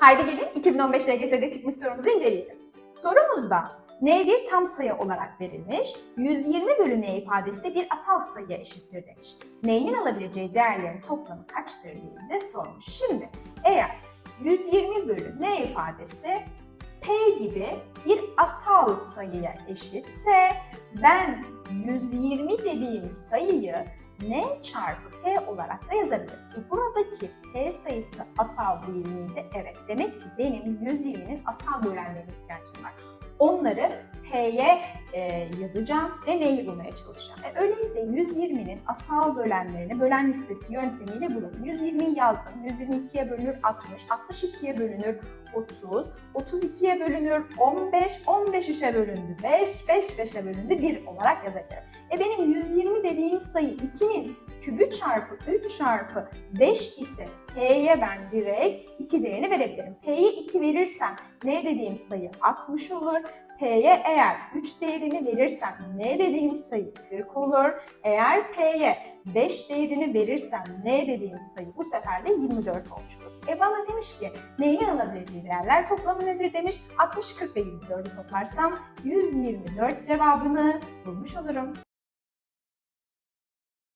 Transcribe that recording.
Haydi gelin 2015 LGS'de çıkmış sorumuzu inceleyelim. Sorumuzda n1 tam sayı olarak verilmiş, 120 bölü n ifadesi de bir asal sayıya eşittir demiş. n'nin alabileceği değerlerin toplamı kaçtır diye bize sormuş. Şimdi eğer 120 bölü n ifadesi p gibi bir asal sayıya eşitse ben 120 dediğim sayıyı n çarpı p olarak da yazabilirim. E buradaki p sayısı asal değil miydi? Evet. Demek ki benim 120'nin asal bölenlerine ihtiyacım var. Onları p'ye e, yazacağım ve n'yi bulmaya çalışacağım. E, öyleyse 120'nin asal bölenlerini bölen listesi yöntemiyle bulun. 120'yi yazdım. 122'ye bölünür 60, 62'ye bölünür 30, 32'ye bölünür 15, 15 3'e bölündü 5, 5 5'e bölündü 1 olarak yazabilirim. E benim 120 dediğim sayı 2'nin kübü çarpı 3 çarpı 5 ise P'ye ben direkt 2 değerini verebilirim. P'ye 2 verirsem ne dediğim sayı 60 olur. P'ye eğer 3 değerini verirsem ne dediğim sayı 40 olur. Eğer P'ye 5 değerini verirsem ne dediğim sayı bu sefer de 24 olmuş olur. E bana demiş ki neyin alabileceği değerler toplamı nedir demiş. 60, 40 ve 24'ü toplarsam 124 cevabını bulmuş olurum.